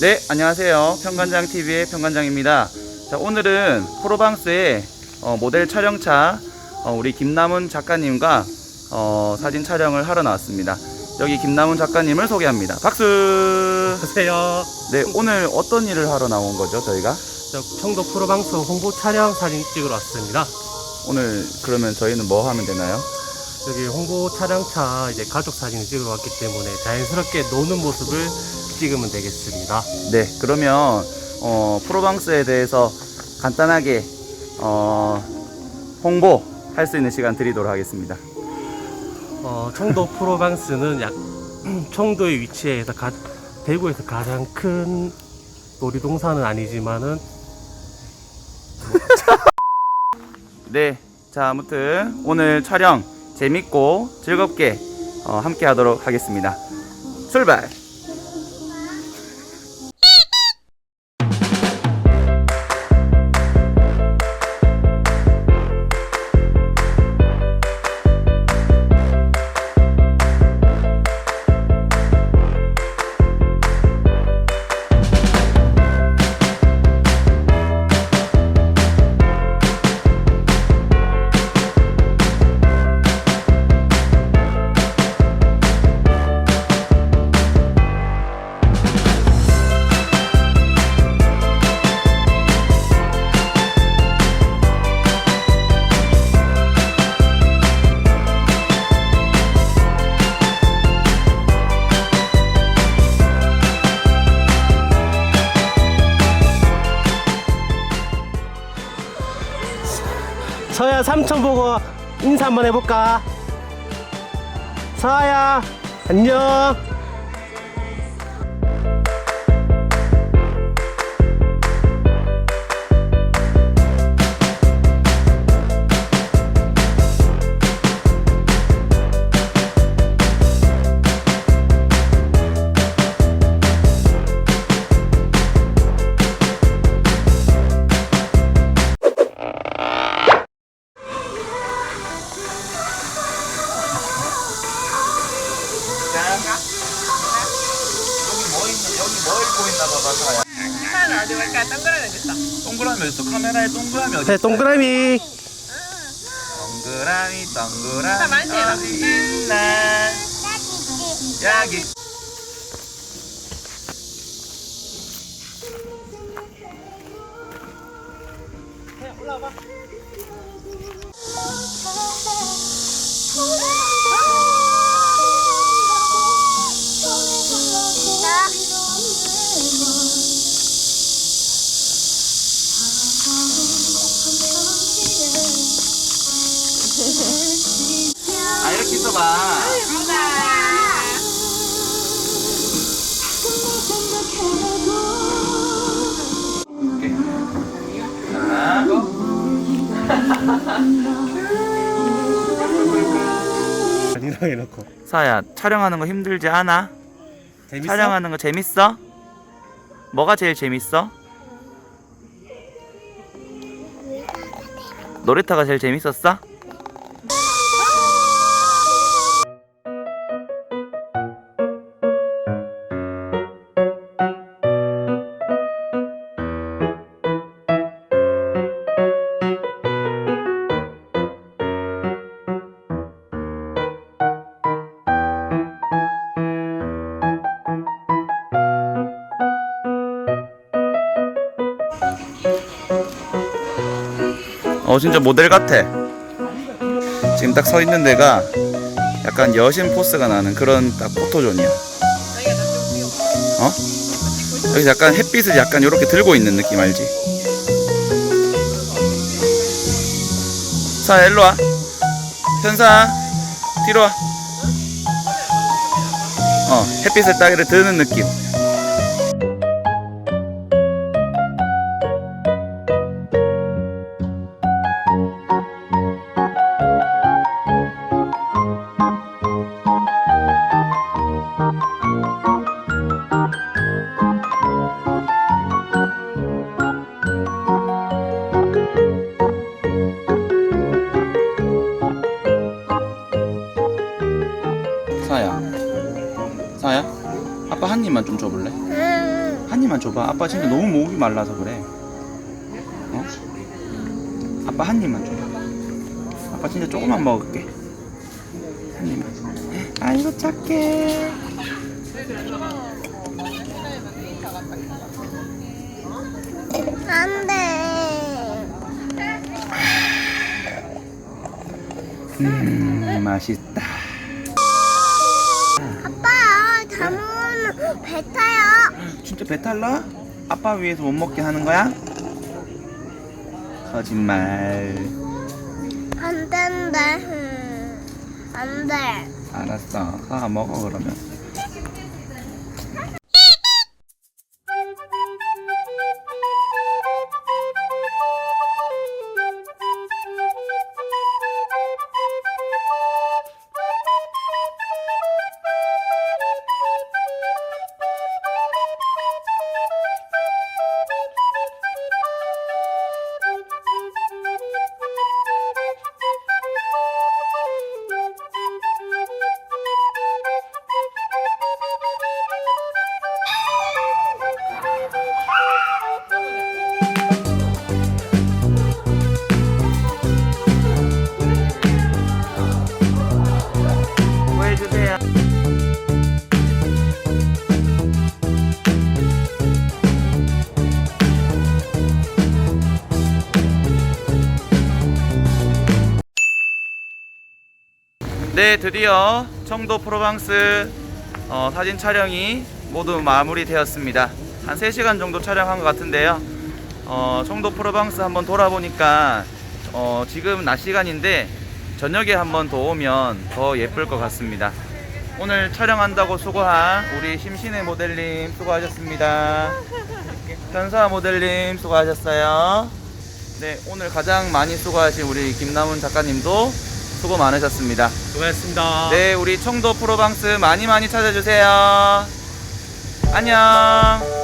네, 안녕하세요. 평관장 TV의 평관장입니다. 자, 오늘은 프로방스의 어, 모델 촬영차 어, 우리 김남훈 작가님과 어, 사진 촬영을 하러 나왔습니다. 여기 김남훈 작가님을 소개합니다. 박수. 안녕하세요. 네, 오늘 어떤 일을 하러 나온 거죠, 저희가? 저 청도 프로방스 홍보 촬영 사진 찍으러 왔습니다. 오늘 그러면 저희는 뭐 하면 되나요? 여기 홍보 촬영차 이제 가족 사진을 찍으러 왔기 때문에 자연스럽게 노는 모습을 찍으면 되겠습니다. 네, 그러면 어, 프로방스에 대해서 간단하게 어, 홍보할 수 있는 시간 드리도록 하겠습니다. 어, 청도 프로방스는 약 청도의 위치에서 가, 대구에서 가장 큰 놀이동산은 아니지만은 네, 자 아무튼 오늘 촬영 재밌고 즐겁게 어, 함께 하도록 하겠습니다. 출발! 삼촌 보고 인사 한번 해볼까? 서야 안녕. 카메라 어디 갈까? 동그라미 어딨어? 카메라에 동그라미 어디 네, 동그라미. 동그라미 자, 동그라미 많이. 어디 있나? 여기. 아 이렇게 있어봐. 오케이. 자, 아니랑 해놓고. 사야 촬영하는 거 힘들지 않아? 재밌어? 촬영하는 거 재밌어? 뭐가 제일 재밌어? 놀이터가 제일 재밌었어? 어 진짜 모델 같아 지금 딱 서 있는 데가 약간 여신 포스가 나는 그런 딱 포토존이야. 어? 여기서 약간 햇빛을 약간 이렇게 들고 있는 느낌 알지? 자 일로 와 현사 뒤로 와 어 햇빛을 딱 이렇게 드는 느낌 입만 줘봐. 아빠 진짜 너무 목이 말라서 그래. 어? 아빠 한 입만 줘봐. 아빠 진짜 조금만 먹을게. 한 입만. 아이고 착해. 안 돼. 음 맛있다. 배 타요. 진짜 배탈 나? 아빠 위해서 못 먹게 하는 거야? 거짓말. 안 된대. 응. 안 돼. 알았어. 가 먹어 그러면. 네, 드디어 청도 프로방스 어, 사진 촬영이 모두 마무리되었습니다. 한 3시간 정도 촬영한 것 같은데요. 어, 청도 프로방스 한번 돌아보니까 어, 지금 낮 시간인데 저녁에 한번 더 오면 더 예쁠 것 같습니다. 오늘 촬영한다고 수고한 우리 심신의 모델님 수고하셨습니다. 현사 모델님 수고하셨어요. 네, 오늘 가장 많이 수고하신 우리 김남훈 작가님도 수고 많으셨습니다. 수고하셨습니다. 네, 우리 청도 프로방스 많이 많이 찾아주세요. 안녕.